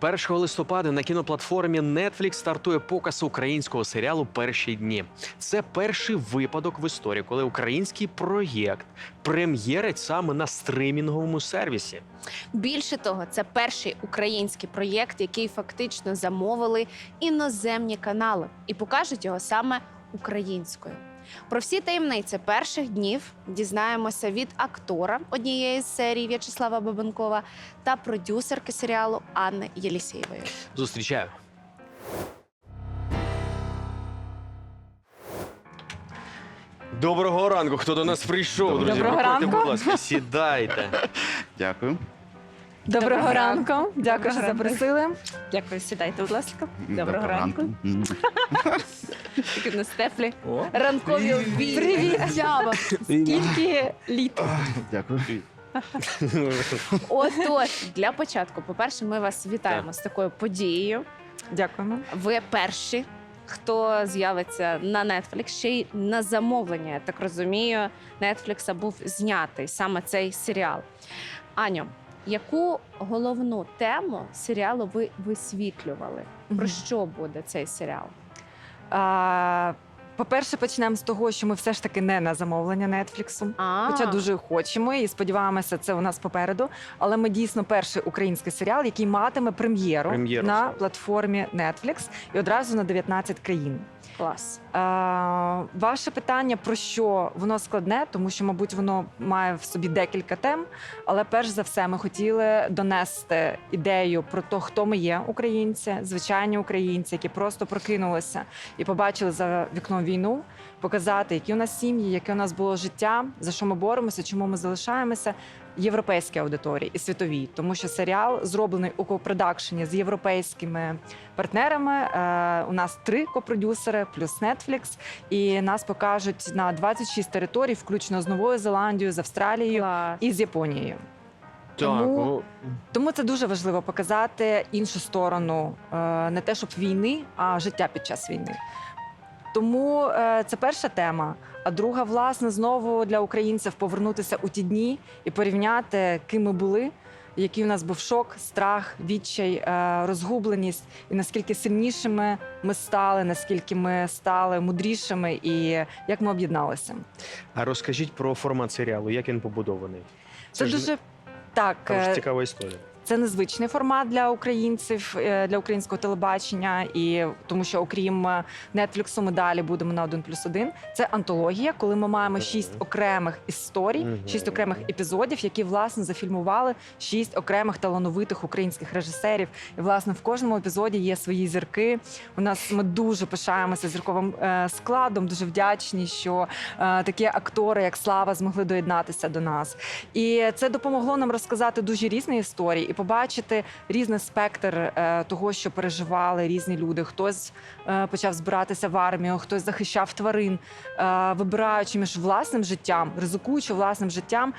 1 листопада на кіноплатформі Netflix стартує показ українського серіалу Перші дні. Це перший випадок в історії, коли український проєкт прем'єрить саме на стримінговому сервісі. Більше того, це перший український проєкт, який фактично замовили іноземні канали і покажуть його саме українською. Про всі таємниці перших днів дізнаємося від актора однієї з серій В'ячеслава Бабенкова та продюсерки серіалу Анни Єлісєєвої. Зустрічаю. Доброго ранку, хто до нас прийшов, друзі. Доброго Проходьте, ранку. будь ласка, сідайте. Дякую. Доброго, Доброго ранку. Дякую, що ранку. запросили. Дякую, сідайте, будь ласка. Доброго ранку. М. Такі в нас теплі ранкові обіди. Привіт, Ява. Скільки літ? Дякую. Отож, для початку, по-перше, ми вас вітаємо з такою подією. Дякуємо. Ви перші, хто з'явиться на Netflix, ще й на замовлення. Я так розумію, Netflix був знятий саме цей серіал. Аню, яку головну тему серіалу ви висвітлювали? Про що буде цей серіал? А, По-перше, почнемо з того, що ми все ж таки не на замовлення Нетфліксу. А, Хоча дуже хочемо і сподіваємося, це у нас попереду. Але ми дійсно перший український серіал, який матиме прем'єру Прем'єру на саме. платформі Netflix і одразу на 19 країн. клас. Е, ваше питання про що воно складне, тому що, мабуть, воно має в собі декілька тем. Але перш за все, ми хотіли донести ідею про те, хто ми є, українці, звичайні українці, які просто прокинулися і побачили за вікном війну, показати, які у нас сім'ї, яке у нас було життя, за що ми боремося, чому ми залишаємося. Європейській аудиторії і світовій, тому що серіал зроблений у копродакшені з європейськими партнерами. Е, у нас три копродюсери плюс Netflix, і нас покажуть на 26 територій, включно з Новою Зеландією, з Австралією Клас. і з Японією. Тому- ну, Тому це дуже важливо показати іншу сторону, е, не те, щоб війни, а життя під час війни. Тому е, це перша тема. А друга, власне, знову для українців повернутися у ті дні і порівняти, ким ми були, який у нас був шок, страх, відчай, е, розгубленість, і наскільки сильнішими ми стали, наскільки ми стали мудрішими, і як ми об'єдналися. а розкажіть про формат серіалу, як він побудований. Це, ж дуже так. там ж е, цікава історія. Це незвичний формат для українців, е, для українського телебачення, і тому що окрім е, Нетфліксу, ми далі будемо на 1 плюс 1. Це антологія, коли ми маємо шість окремих історій, шість окремих епізодів, які власне зафільмували шість окремих талановитих українських режисерів. І власне в кожному епізоді є свої зірки. У нас ми дуже пишаємося зірковим е, складом. Дуже вдячні, що такі актори, як Слава, змогли доєднатися до нас. І це допомогло нам розказати дуже різні історії побачити різний спектр е, того, що переживали різні люди. Хтось е, почав збиратися в армію, хтось захищав тварин, е, вибираючи між власним життям, ризикуючи власним життям,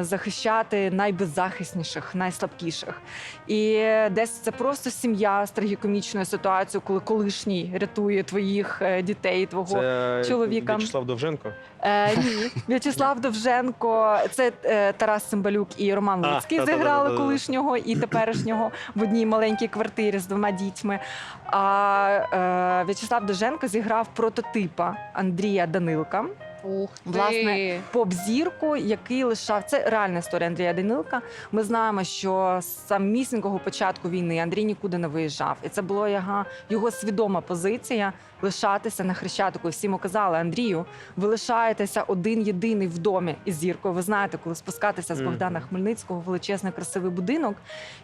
захищати найбеззахисніших, найслабкіших. І десь це просто сім'я з трагікомічною ситуацією, коли колишній рятує твоїх дітей, твого Це чоловіка. В'ячеслав Довженко. Е, ні, В'ячеслав Довженко, це е, Тарас Цимбалюк і Роман Луцький зіграли колишнього і теперішнього в одній маленькій квартирі з двома дітьми. А е, В'ячеслав Довженко зіграв прототипа Андрія Данилка. Ух ти. Власне, поп-зірку, який лишав це реальна історія Андрія Данилка. Ми знаємо, що з самісінького початку війни Андрій нікуди не виїжджав, і це була його, його свідома позиція лишатися на хрещатику. І Всі йому казали, Андрію, ви лишаєтеся один єдиний в домі із зіркою. Ви знаєте, коли спускатися з Богдана Хмельницького, величезний красивий будинок.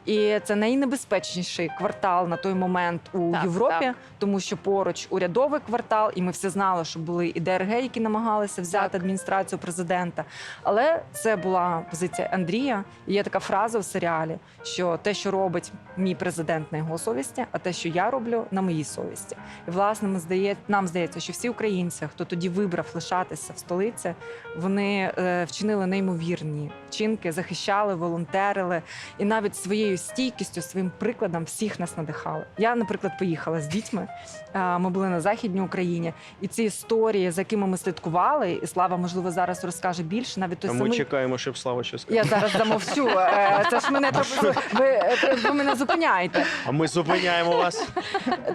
І це найнебезпечніший квартал на той момент у Так, Європі, так. тому що поруч урядовий квартал, і ми всі знали, що були і ДРГ, які намагалися взяти Так. адміністрацію президента. Але це була позиція Андрія. І є така фраза в серіалі, що те, що робить мій президент на його совісті, а те, що я роблю, на моїй совісті. І власне ми здає, нам здається, що всі українці, хто тоді вибрав лишатися в столиці, вони е, вчинили неймовірні вчинки, захищали, волонтерили і навіть своєю стійкістю, своїм прикладом всіх нас надихали. Я, наприклад, поїхала з дітьми. е, Ми були на західній Україні, і ці історії, за якими ми слідкували. і Слава, можливо, зараз розкаже більше. Навіть той А ми самий чекаємо, щоб Слава щось сказав. я зараз замовчу. Е, Це ж мене. Ви, ви мене зупиняєте. А ми зупиняємо вас,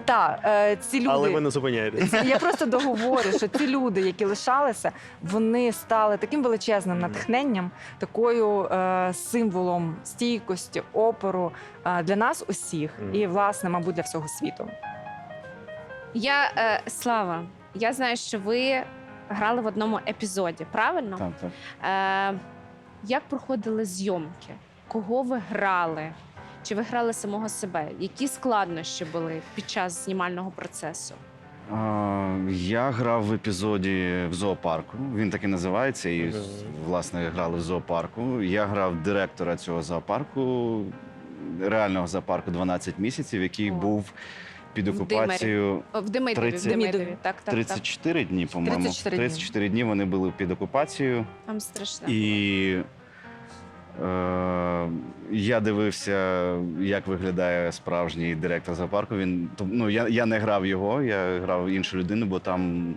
Так, е, ці люди. але ви не зупиняєтесь. Я просто договорю, що ці люди, які лишалися, вони стали таким величезним натхненням, такою е, символом стійкості, опору е, для нас усіх, і власне, мабуть, для всього світу. Я е, Слава, я знаю, що ви грали в одному епізоді, правильно? Так, так. Е, як проходили зйомки? Кого ви грали? Чи ви грали самого себе? Які складнощі були під час знімального процесу? Я грав в епізоді в зоопарку. Він так і називається. І власне грали в зоопарку. Я грав директора цього зоопарку, реального зоопарку 12 місяців, який О. був під окупацією в Демидові, 30. в Демидові. Так, так, так. 34 дні, по-моєму. 34 дні. 34 дні вони були під окупацією. Там страшно. І я дивився, як виглядає справжній директор зоопарку. Він ну, я, я не грав його, я грав іншу людину, бо там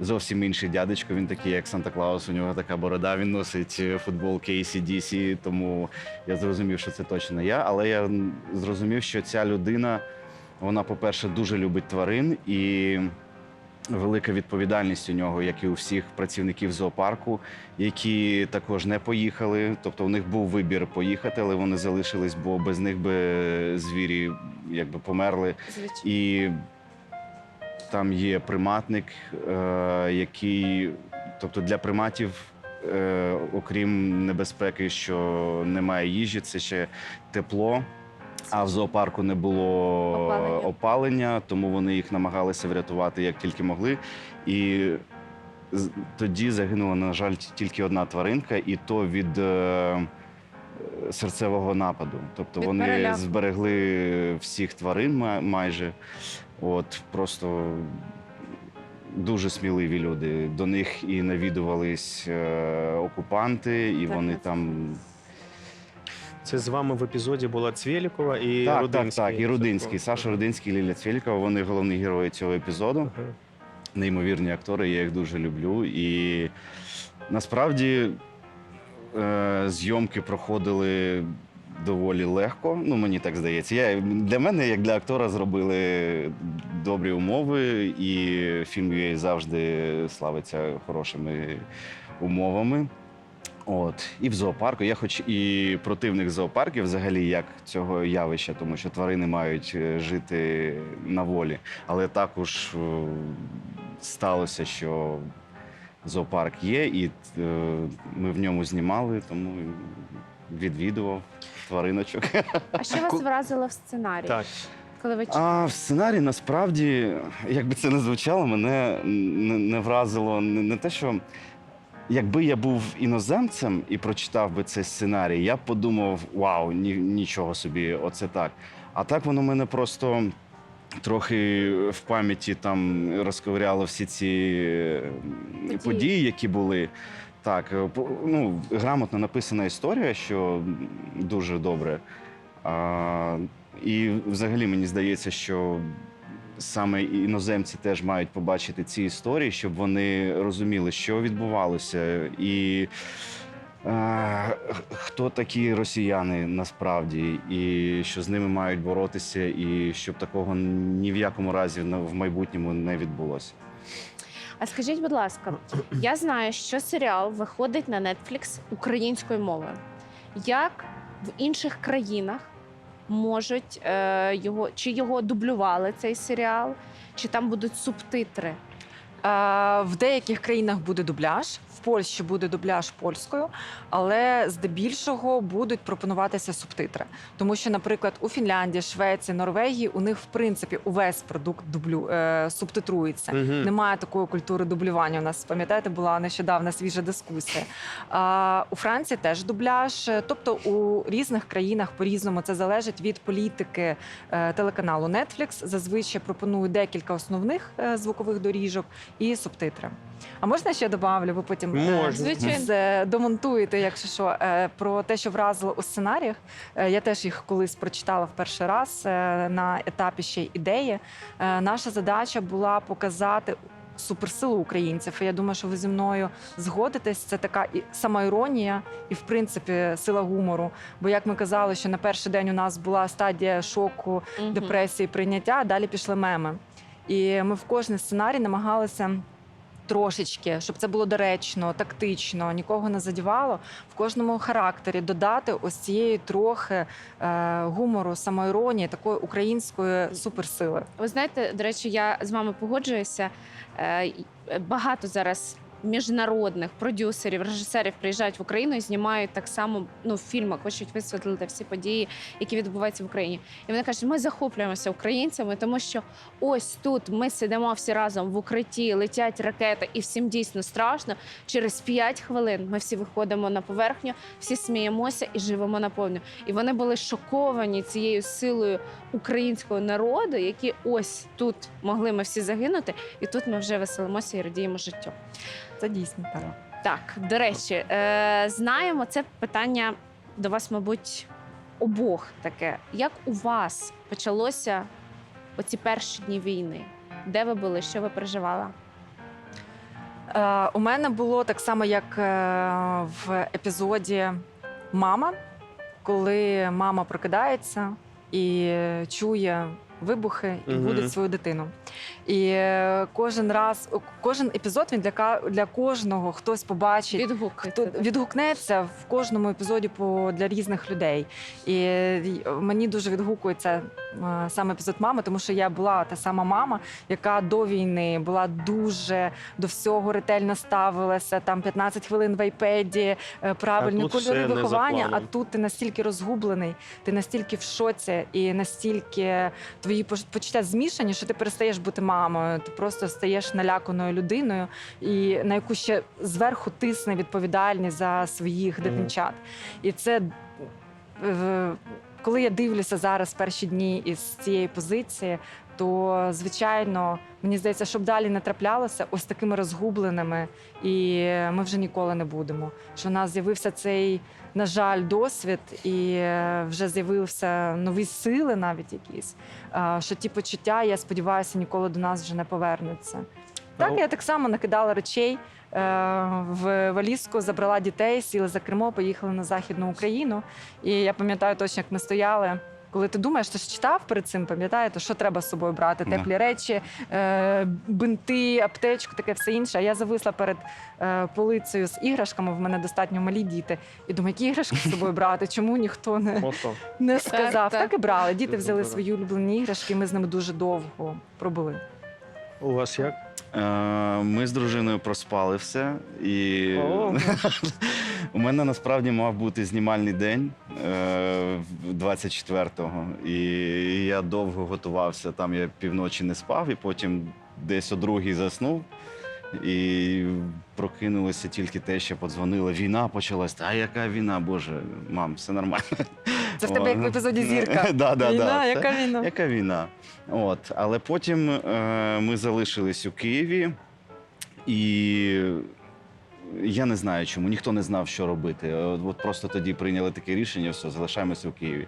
зовсім інший дядечко. Він такий, як Санта Клаус, у нього така борода. Він носить е, футболки ACDC, тому я зрозумів, що це точно я. Але я зрозумів, що ця людина, вона, по-перше, дуже любить тварин і. Велика відповідальність у нього, як і у всіх працівників зоопарку, які також не поїхали. Тобто у них був вибір поїхати, але вони залишились, бо без них би звірі якби померли. Звичайно. І там є приматник, е, який, тобто для приматів, е, окрім небезпеки, що немає їжі, це ще тепло. А в зоопарку не було Опалення. опалення, тому вони їх намагалися врятувати як тільки могли. І тоді загинула, на жаль, тільки одна тваринка, і то від е, серцевого нападу. Тобто Від вони переляку. зберегли всіх тварин майже. От просто дуже сміливі люди. До них і навідувались е, окупанти, і Так, вони так. там Це з вами в епізоді була Цвєлікова і так, Рудинський. так, так. І Рудинський, Саша Рудинський, Ліля Цвєлікова. Вони головні герої цього епізоду. Ага. Неймовірні актори, я їх дуже люблю. І насправді е, зйомки проходили доволі легко. Ну, мені так здається. Я, для мене, як для актора, зробили добрі умови, і фільм UA завжди славиться хорошими умовами. От і в зоопарку. Я, хоч і противник зоопарків, взагалі, як цього явища, тому що тварини мають е, жити на волі. Але також е, сталося, що зоопарк є, і е, ми в ньому знімали, тому відвідував твариночок. А що вас вразило в сценарії? Так. Коли ви А в сценарії насправді, як би це не звучало, мене не, не вразило не, не те, що якби я був іноземцем і прочитав би цей сценарій, я б подумав: вау, ні, нічого собі, оце так. А так воно мене просто. Трохи в пам'яті там розковиряло всі ці Події. події, які були. Так, е, ну, грамотно написана історія, що дуже добре. А, і взагалі мені здається, що саме іноземці теж мають побачити ці історії, щоб вони розуміли, що відбувалося, і е, хто такі росіяни насправді, і що з ними мають боротися, і щоб такого ні в якому разі в майбутньому не відбулося. А скажіть, будь ласка, я знаю, що серіал виходить на Netflix українською мовою. Як в інших країнах можуть е, його чи його дублювали цей серіал, чи там будуть субтитри? Е, В деяких країнах буде дубляж, в Польщі буде дубляж польською, але здебільшого будуть пропонуватися субтитри. Тому що, наприклад, у Фінляндії, Швеції, Норвегії у них в принципі увесь продукт дублю е, субтитрується. Мгм. Немає такої культури дублювання. У нас пам'ятаєте, була нещодавна свіжа дискусія. А, у Франції теж дубляж. Тобто у різних країнах по-різному це залежить від політики е, телеканалу Netflix. Зазвичай пропонують декілька основних е, звукових доріжок і субтитри. А можна ще добавлю? Ви потім е, Можна. Звичайно. домонтуєте, якщо що, е, про те, що вразило у сценаріях. Е, Я теж їх колись прочитала в перший раз е, на етапі ще й ідеї. Е, Наша задача була показати суперсилу українців. І я думаю, що ви зі мною згодитесь. Це така і самоіронія, і в принципі сила гумору. Бо як ми казали, що на перший день у нас була стадія шоку, депресії, прийняття, а далі пішли меми. І ми в кожний сценарій намагалися. Трошечки, щоб це було доречно, тактично, нікого не задівало в кожному характері додати ось цієї трохи е, гумору, самоіронії, такої української суперсили. Ви знаєте, до речі, я з вами погоджуюся. Е, Багато зараз міжнародних продюсерів, режисерів приїжджають в Україну і знімають так само ну, в фільмах, хочуть висвітлити всі події, які відбуваються в Україні. І вони кажуть, ми захоплюємося українцями, тому що ось тут ми сидимо всі разом в укритті, летять ракети, і всім дійсно страшно. Через 5 хвилин ми всі виходимо на поверхню, всі сміємося і живемо наповну. І вони були шоковані цією силою українського народу, які ось тут могли ми всі загинути, і тут ми вже веселимося і радіємо життю. Це дійсно так. Так, до речі, е, знаємо це питання до вас, мабуть, обох таке. Як у вас почалося оці перші дні війни? Де ви були? Що ви переживали? Е, у мене було так само, як е, в епізоді Мама, коли мама прокидається і чує вибухи і Мгм. будить свою дитину. І е, кожен раз, кожен епізод він для, ка- для кожного хтось побачить. Відгукуйте. Хто відгукнеться в кожному епізоді по для різних людей, і мені дуже відгукується е, саме епізод мами, тому що я була та сама мама, яка до війни була дуже до всього ретельно ставилася. Там 15 хвилин в айпеді, е, правильні тут все кольори не за виховання. А планом. тут ти настільки розгублений, ти настільки в шоці, і настільки твої поч- почуття змішані, що ти перестаєш бути мамою. Ти просто стаєш наляканою людиною, і на яку ще зверху тисне відповідальність за своїх дитинчат. І це е, коли я дивлюся зараз перші дні із цієї позиції, то звичайно мені здається, щоб далі не траплялося ось такими розгубленими, і ми вже ніколи не будемо. Що у нас з'явився цей, на жаль, досвід, і е, вже з'явилися нові сили, навіть якісь. Що ті почуття, я сподіваюся, ніколи до нас вже не повернуться. Так, Ну, я так само накидала речей е, в валізку, забрала дітей, сіли за кермо, поїхали на Західну Україну. І я пам'ятаю точно, як ми стояли. Коли ти думаєш, ти ж читав перед цим, пам'ятаєте, що треба з собою брати? Да. Теплі речі, е, бинти, аптечку, таке все інше. А я зависла перед е, полицею з іграшками. В мене достатньо малі діти. І думаю, які іграшки з собою брати? Чому ніхто не, не сказав? так. Так, і брали. Діти взяли свої улюблені іграшки, і ми з ними дуже довго пробули. У вас як? Е, Ми з дружиною проспали все. І у мене насправді мав бути знімальний день е, 24-го. І я довго готувався. Там я півночі не спав, і потім десь о другій заснув. І прокинулося тільки те, що подзвонила. Війна почалась. А яка війна? Боже, мам, все нормально. Це в тебе як в епізоді зірка. Да, да, Війна, да. яка війна? Яка війна? От, але потім е, ми залишились у Києві, і я не знаю чому, ніхто не знав, що робити. От, от просто тоді прийняли таке рішення, все, залишаємося в Києві.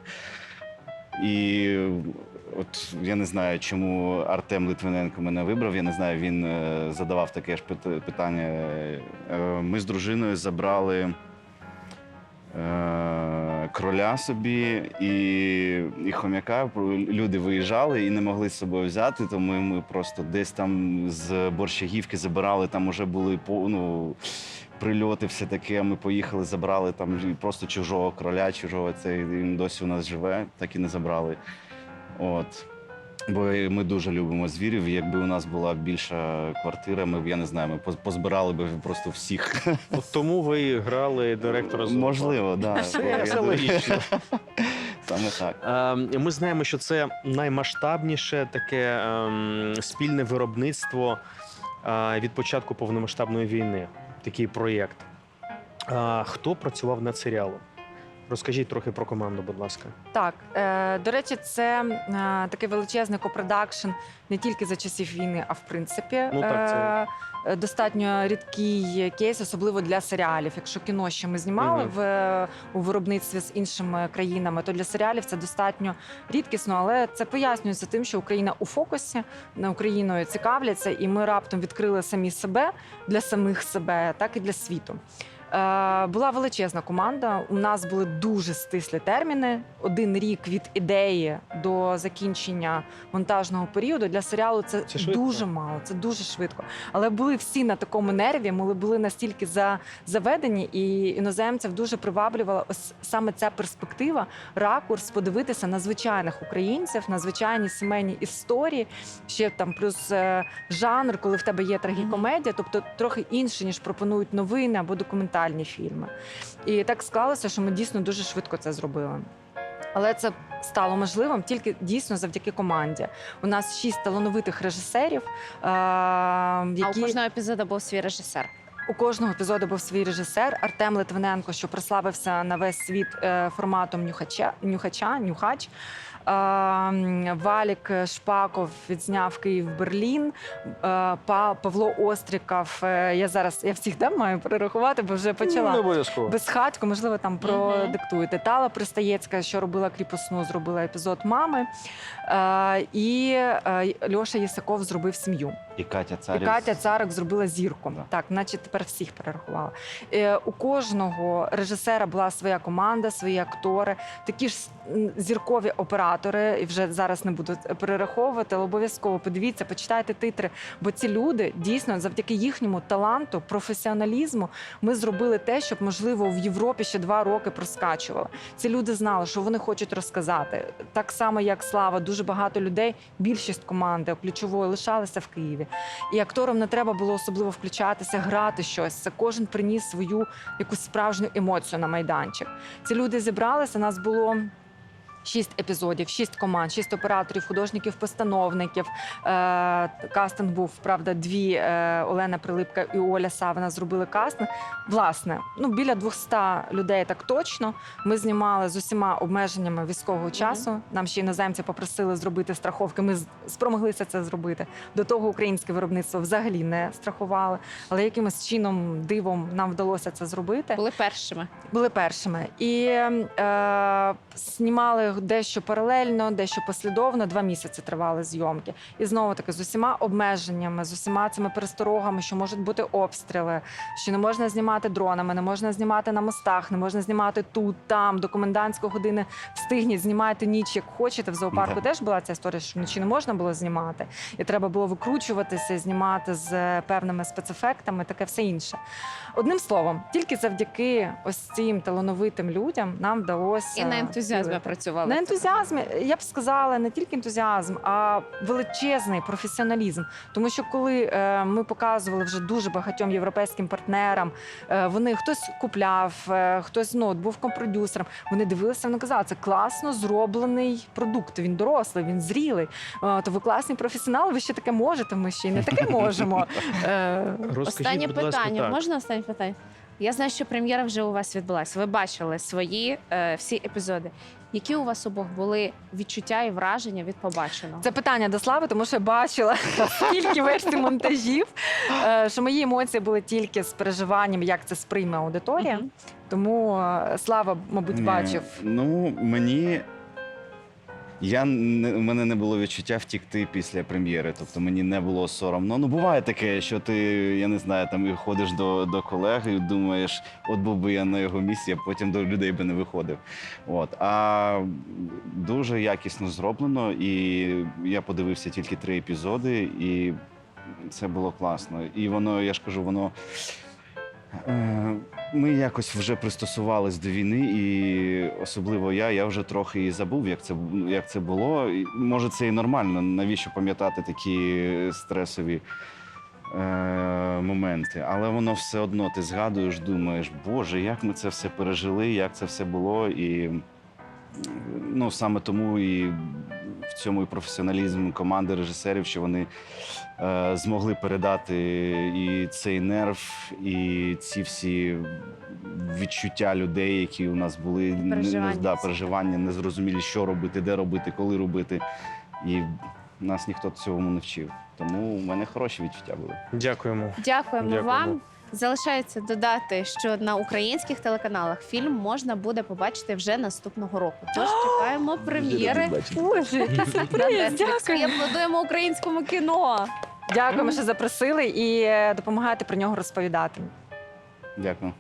І от я не знаю, чому Артем Литвиненко мене вибрав. Я не знаю, він е, задавав таке ж пит- питання. Е, Ми з дружиною забрали кроля собі і, і хомяка. Люди виїжджали і не могли з собою взяти, тому ми просто десь там з Борщагівки забирали, там уже були ну, прильоти, все таке. Ми поїхали, забрали там просто чужого кроля, чужого цей він досі у нас живе, так і не забрали. От. Бо ми дуже любимо звірів. Якби у нас була більша квартира, ми б я не знаю, ми поз- позбирали б просто всіх. От тому ви грали директора зоопарку. Можливо, так. Все, все логічно. Саме так. Ми знаємо, що це наймасштабніше таке ем, спільне виробництво від початку повномасштабної війни. Такий проєкт. Хто працював над серіалом? Розкажіть трохи про команду, будь ласка. Так, е, до речі, це е, такий величезний копродакшн не тільки за часів війни, а в принципі. Ну, так, це- е, е, Достатньо рідкий кейс, особливо для серіалів. Якщо кіно ще ми знімали Мгм. в е, у виробництві з іншими країнами, то для серіалів це достатньо рідкісно, але це пояснюється тим, що Україна у фокусі на Україною цікавляться, і ми раптом відкрили самі себе для самих себе, так і для світу. Е, Була величезна команда. У нас були дуже стислі терміни. Один рік від ідеї до закінчення монтажного періоду для серіалу це, Це дуже мало, це дуже швидко. Але були всі на такому нерві. Ми були настільки за, заведені, і іноземців дуже приваблювала ось саме ця перспектива, ракурс подивитися на звичайних українців, на звичайні сімейні історії. Ще там плюс е, жанр, коли в тебе є трагікомедія, тобто трохи інше, ніж пропонують новини або документальні фільми. І так склалося, що ми дійсно дуже швидко це зробили. Але це стало можливим тільки дійсно завдяки команді. У нас шість талановитих режисерів, е, А у кожного епізоду був свій режисер. у кожного епізоду був свій режисер Артем Литвиненко, що прославився на весь світ е, форматом нюхача, нюхача, нюхач. Валік Шпаков відзняв Київ Берлін. Павло Остріков. е, Я зараз я всіх да, маю перерахувати, бо вже почала. Не обов'язково. Безхатько, можливо, там продиктуєте. Тала Пристаєцька, що робила кріпосну, зробила епізод мами. І е, Льоша Єсаков зробив сім'ю. І Катя І Катя Царик зробила зірку. Да. Так, наче тепер всіх перерахувала. Е, у кожного режисера була своя команда, свої актори, такі ж зіркові оператори. І вже зараз не буду перераховувати, але обов'язково подивіться, почитайте титри. Бо ці люди дійсно завдяки їхньому таланту, професіоналізму, ми зробили те, щоб можливо в Європі ще два роки проскачувало. Ці люди знали, що вони хочуть розказати. Так само, як Слава, дуже багато людей, більшість команди ключової лишалися в Києві. І акторам не треба було особливо включатися, грати щось. Це кожен приніс свою якусь справжню емоцію на майданчик. Ці люди зібралися. Нас було. Шість епізодів, шість команд, шість операторів, художників, постановників. Е, кастинг був правда. Дві е, Олена Прилипка і Оля Савина зробили кастинг. Власне, ну біля 200 людей так точно. Ми знімали з усіма обмеженнями військового часу. Нам ще іноземці попросили зробити страховки. Ми спромоглися це зробити. До того українське виробництво взагалі не страхували. Але якимось чином дивом нам вдалося це зробити. Були першими. Були першими і е, знімали дещо паралельно, дещо послідовно. Два місяці тривали зйомки. І знову таки з усіма обмеженнями, з усіма цими пересторогами, що можуть бути обстріли, що не можна знімати дронами, не можна знімати на мостах, не можна знімати тут, там до комендантської години встигніть, знімайте ніч, як хочете. В зоопарку теж була ця історія, що вночі не можна було знімати, і треба було викручуватися, знімати з певними спецефектами, таке все інше. Одним словом, тільки завдяки ось цим талановитим людям нам вдалося І на ентузіазмі втілити. Працювали. На ентузіазмі я б сказала не тільки ентузіазм, а величезний професіоналізм. Тому що коли е, ми показували вже дуже багатьом європейським партнерам, е, вони хтось купляв, е, хтось ну, от був компродюсером. Вони дивилися, вони казали, це класно зроблений продукт. Він дорослий, він зрілий. Е, то ви класний професіонал, ви ще таке можете. Ми ще й не таке можемо. Е, Останнє будь ласка, питання. так. Можна останнє питання? Я знаю, що прем'єра вже у вас відбулася. Ви бачили свої е, всі епізоди. Які у вас обох були відчуття і враження від побаченого? Це питання до слави, тому що я бачила скільки версій монтажів, е, що мої емоції були тільки з переживанням, як це сприйме аудиторія. Тому е, слава, мабуть, бачив. Ну, мені. Я не, у мене не було відчуття втікти після прем'єри. Тобто мені не було соромно. Ну, буває таке, що ти, я не знаю, там ходиш до, до колег і думаєш, от був би я на його місці, а потім до людей би не виходив. От. А дуже якісно зроблено, і я подивився тільки три епізоди, і це було класно. І воно, я ж кажу, воно. Е, Ми якось вже пристосувались до війни, і особливо я, я вже трохи і забув, як це, як це було. Може, це і нормально. Навіщо пам'ятати такі стресові е, моменти? Але воно все одно ти згадуєш, думаєш, Боже, як ми це все пережили, як це все було. І ну, саме тому і в цьому і професіоналізм команди режисерів, що вони е, змогли передати і цей нерв, і ці всі відчуття людей, які у нас були не- не- Переживання. да, переживання, незрозумілі, що робити, де робити, коли робити. І нас ніхто цьому не вчив. Тому в мене хороші відчуття були. Дякуємо. Дякуємо, Дякуємо. вам. Залишається додати, що на українських телеканалах фільм можна буде побачити вже наступного року. Тож чекаємо прем'єри Боже, сюрприз! І Дякую. аплодуємо українському кіно. Дякуємо, що запросили і допомагати допомагаєте про нього розповідати. Дякую.